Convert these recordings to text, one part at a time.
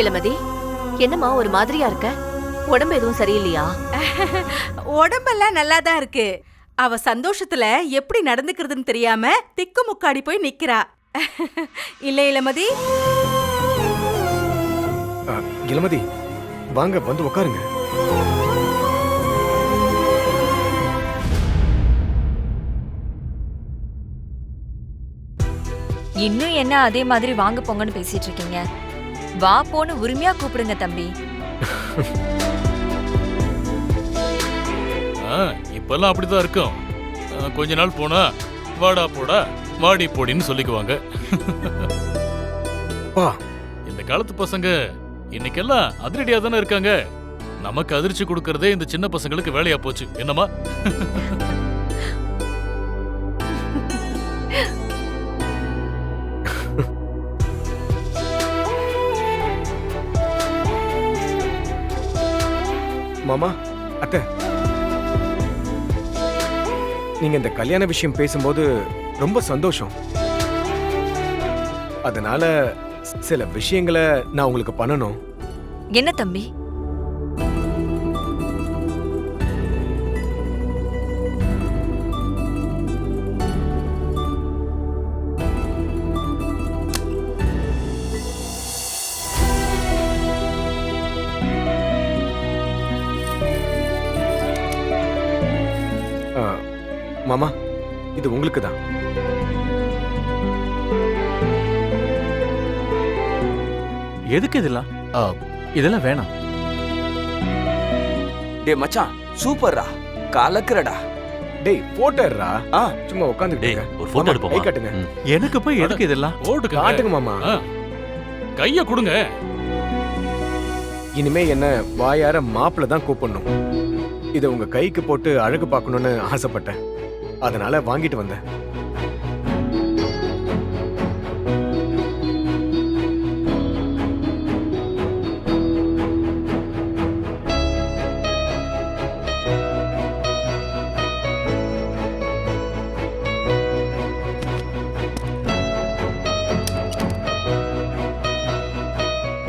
கிளமதி என்னம்மா ஒரு மாதிரியா இருக்க? உடம்பு எதுவும் சரியில்லையா? உடம்பெல்லாம் நல்லா தான் இருக்கு. அவ சந்தோஷத்துல எப்படி நடந்துக்கிறதுன்னு தெரியாம திக்கு முக்காடி போய் நிக்கிறா. இல்ல இளமதி ஆ, இளமதி வாங்க வந்து உட்காருங்க இன்னும் என்ன அதே மாதிரி வாங்க போங்கன்னு பேசிட்டு இருக்கீங்க? வா போன்னு உரிமையா கூப்பிடுங்க தம்பி. ஆ, இப்பெல்லாம் அப்படிதான் இருக்கும். ஆ, கொஞ்ச நாள் போனா வாடா போடா வாடி போடின்னு சொல்லிக்குவாங்க. பா இந்த காலத்து பசங்க இன்னைக்கெல்லாம் அதிரடியா தானே இருக்காங்க. நமக்கு அதிர்ச்சி கொடுக்கறதே இந்த சின்ன பசங்களுக்கு வேலையா போச்சு. என்னமா மாமா அத்தை. நீங்க இந்த கல்யாண விஷயம் பேசும்போது ரொம்ப சந்தோஷம். அதனால சில விஷயங்களை நான் உங்களுக்கு பண்ணணும். என்ன தம்பி? மாமா இது உங்களுக்கு தான். எதுக்கு இதெல்லாம்? ஆ, இதெல்லாம் வேணாம். டே மச்சான் சூப்பர்ரா. கலக்குறடா. டேய் போட்டோறா ஆ. சும்மா உட்காந்துட்டு டேய். ஒரு போட்டோ மாமா, எடுப்போமா கை காட்டுங்க. ம். எனக்கு போய் எதுக்கு இதெல்லாம்? ஓட்டுங்க காட்டுங்க மாமா. கைய கொடுங்க. இனிமே என்ன வாயார மாப்பிள்ள தான் கூப்பிடணும். இதை உங்க கைக்கு போட்டு அழகு பார்க்கணும்னு ஆசைப்பட்டேன். அதனால வாங்கிட்டு வந்தேன்.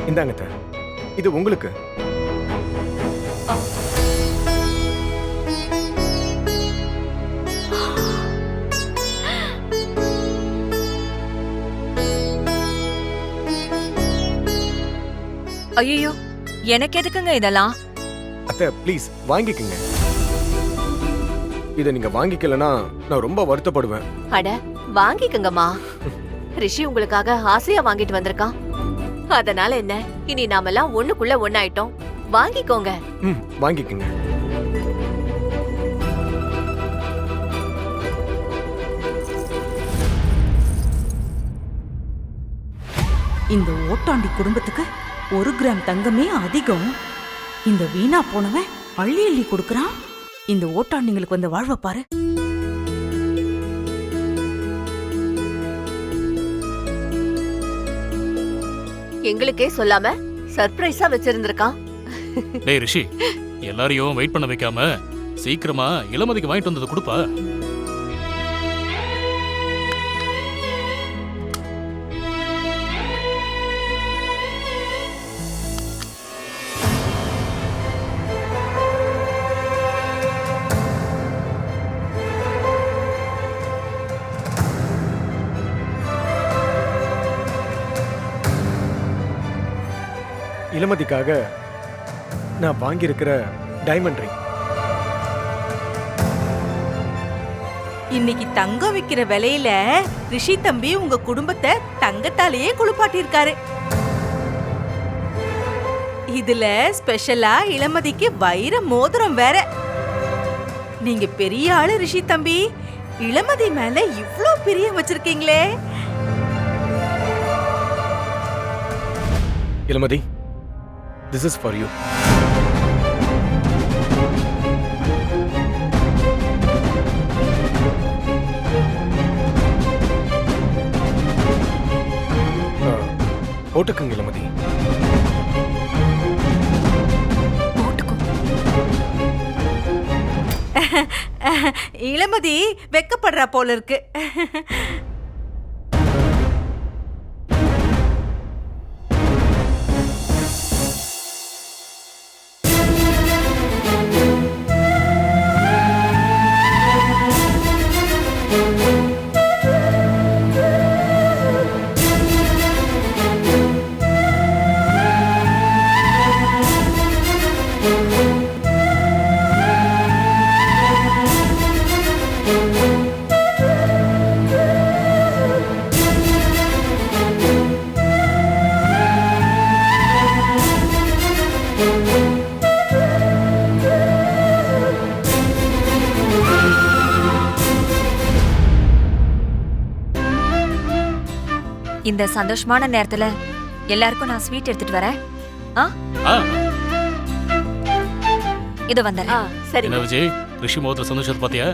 இந்தாங்க இது உங்களுக்கு. ஐயோ எனக்கு எதுக்குங்க இதெல்லாம்? அத்தை ப்ளீஸ் வாங்கிக்கங்க. இதை நீங்க வாங்கிக்கலனா நான் ரொம்ப வருத்தப்படுவேன். அட வாங்கிக்கங்கம்மா. ரிஷி உங்களுக்காக ஆசையா வாங்கிட்டு வந்திருக்கான் அதனால என்ன? இனி நாமெல்லாம் ஒண்ணுக்குள்ள ஒண்ணாயிட்டோம். வாங்கிக்கோங்க. ம் வாங்கிக்கங்க. இந்த ஓட்டாண்டி குடும்பத்துக்கு ஒரு கிராம் தங்கமே அதிகம். இந்த வீணா போனவன் அள்ளி அள்ளி கொடுக்கறான். இந்த ஓட்டாண்டிங்களுக்கு வந்த வாழ்வை பாரு. எங்களுக்கே சொல்லாம சர்ப்ரைஸா வச்சிருந்திருக்கான். டேய் ரிஷி எல்லாரையும் வெயிட் பண்ண வைக்காம சீக்கிரமா இளமதிக்கு வாங்கிட்டு வந்ததை கொடுப்பா. இளமதிக்காக நான் வாங்கியிருக்கிற டைமண்ட் ரிங் இன்னைக்கு தங்கம் விக்கிற விலையில ரிஷி தம்பி உங்க குடும்பத்தை தங்கத்தாலேயே குளிப்பாட்டியிருக்காரு. இதுல ஸ்பெஷலா இளமதிக்கு வைர மோதிரம் வேற. நீங்க பெரிய ஆளு ரிஷி தம்பி. இளமதி மேல இவ்ளோ பிரியம் வச்சிருக்கீங்களே. Ilamathi this is for you போட்டுக்குங்க இளமதி. போட்டுக்கோ இளமதி வெக்கப்படுறா போல இருக்கு. இந்த சந்தோஷமான நேரத்துல எல்லாருக்கும் நான் ஸ்வீட் எடுத்துட்டு வரேன். ஆ? ஆ, இது ஆ வந்துடுறேன் சரி. என்ன விஜய்? ரிஷி முகத்துல சந்தோஷத்தை பாத்தியா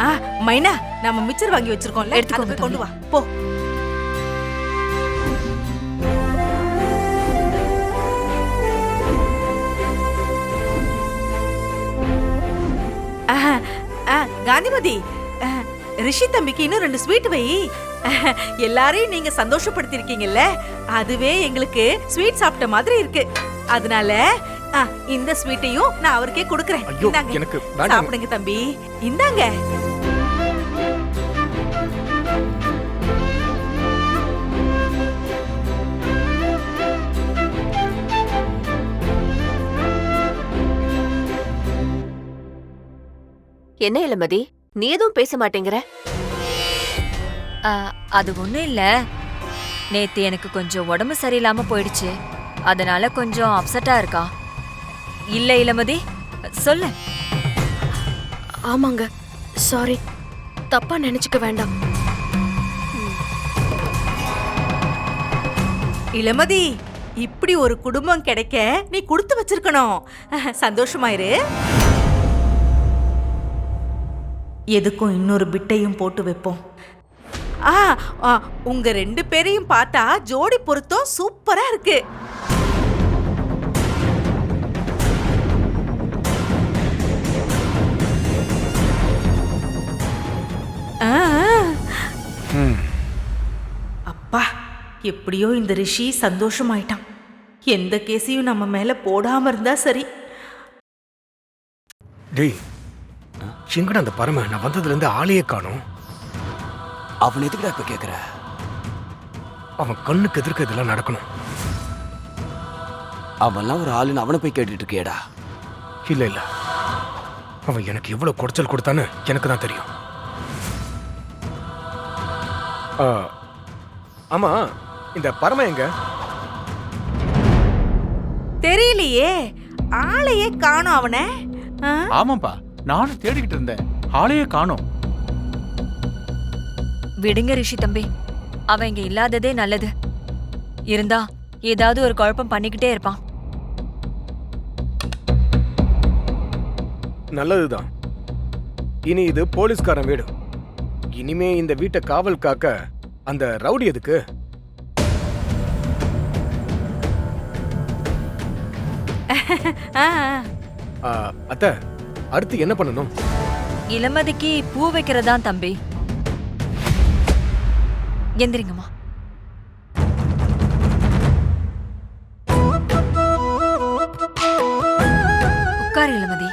ஆ மைனா நாம மிச்சர் வாங்கி வச்சிருக்கோம்ல. போய் கொண்டு வா. போ. காந்திமதி. ரிஷி தம்பிக்கு இன்னும் ரெண்டு ஸ்வீட் வை. எல்லாரையும் நீங்க சந்தோஷப்படுத்திருக்கீங்கல்ல? அதுவே எங்களுக்கு ஸ்வீட் சாப்பிட்ட மாதிரி இருக்கு. அதனால இந்த ஸ்வீட்டையும் நான் அவருக்கே கொடுக்கறேன். இந்தாங்க. எனக்கு சாப்பிடுங்க தம்பி. இந்தாங்க. என்ன இளமதி நீ எதுவும் பேச மாட்டேங்கிற? ஆ, அது ஒண்ணும் இல்ல. நேத்து எனக்கு கொஞ்சம் உடம்பு சரியில்லாம போயிடுச்சு. அதனால கொஞ்சம் அப்செட்டா இருக்கா? இல்ல இளமதி சொல்லு. ஆமாங்க. சாரி தப்பா நினைச்சுக்க வேண்டாம். இளமதி இப்படி ஒரு குடும்பம் கிடைக்க நீ கொடுத்து வச்சிருக்கணும். சந்தோஷமாயிரு எதுக்கும் இன்னொரு பிட்டையும் போட்டு வைப்போம். ஆ ஆ, உங்க ரெண்டு பேரையும் பார்த்தா ஜோடி பொருத்தம் சூப்பரா இருக்கு. அப்பா எப்படியோ இந்த ரிஷி சந்தோஷமாயிட்டான். எந்த கேஸையும் நம்ம மேல போடாம இருந்தா சரி. டேய் எங்கடா அந்த பரம? நான் வந்ததுல இருந்து ஆளையே காணோம். அவன் எதுக்குடா இப்ப கேக்குற? அவன் கண்ணுக்கு எதிர்க்க இதெல்லாம் நடக்கணும். அவன்லாம் ஒரு ஆளுன்னு அவனை போய் கேட்டுட்டு இருக்கியேடா. இல்ல இல்ல. அவன் எனக்கு எவ்வளவு குடைச்சல் கொடுத்தான்னு எனக்கு தான் தெரியும். ஆ, ஆமா இந்த பரம எங்க? தெரியலையே. ஆளையே காணோம் அவனை? ஆமாப்பா. நானும் தேடிக்கிட்டு இருந்தேன். ஆளையே காணோம். விடுங்க ரிஷி தம்பி. அவன் இங்க இல்லாததே நல்லது. இருந்தா ஏதாவது ஒரு குழப்பம் பண்ணிக்கிட்டே இருப்பான். நல்லதுதான். இனி இது போலீஸ்காரன் வீடு. இனிமே இந்த வீட்டை காவல் காக்க அந்த ரவுடி எதுக்கு? அத்தை. அடுத்து என்ன பண்ணணும்? இளமதிக்கு பூ வைக்கிறதா தம்பி. எந்திரிங்கம்மா. உட்காரு இளமதி.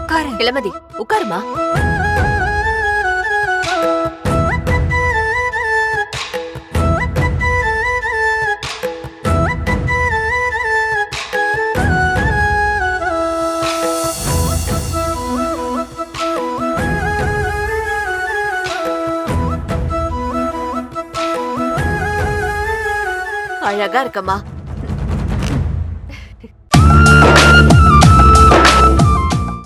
உட்காரு. இளமதி உட்காருமா? அழகா இருக்கமா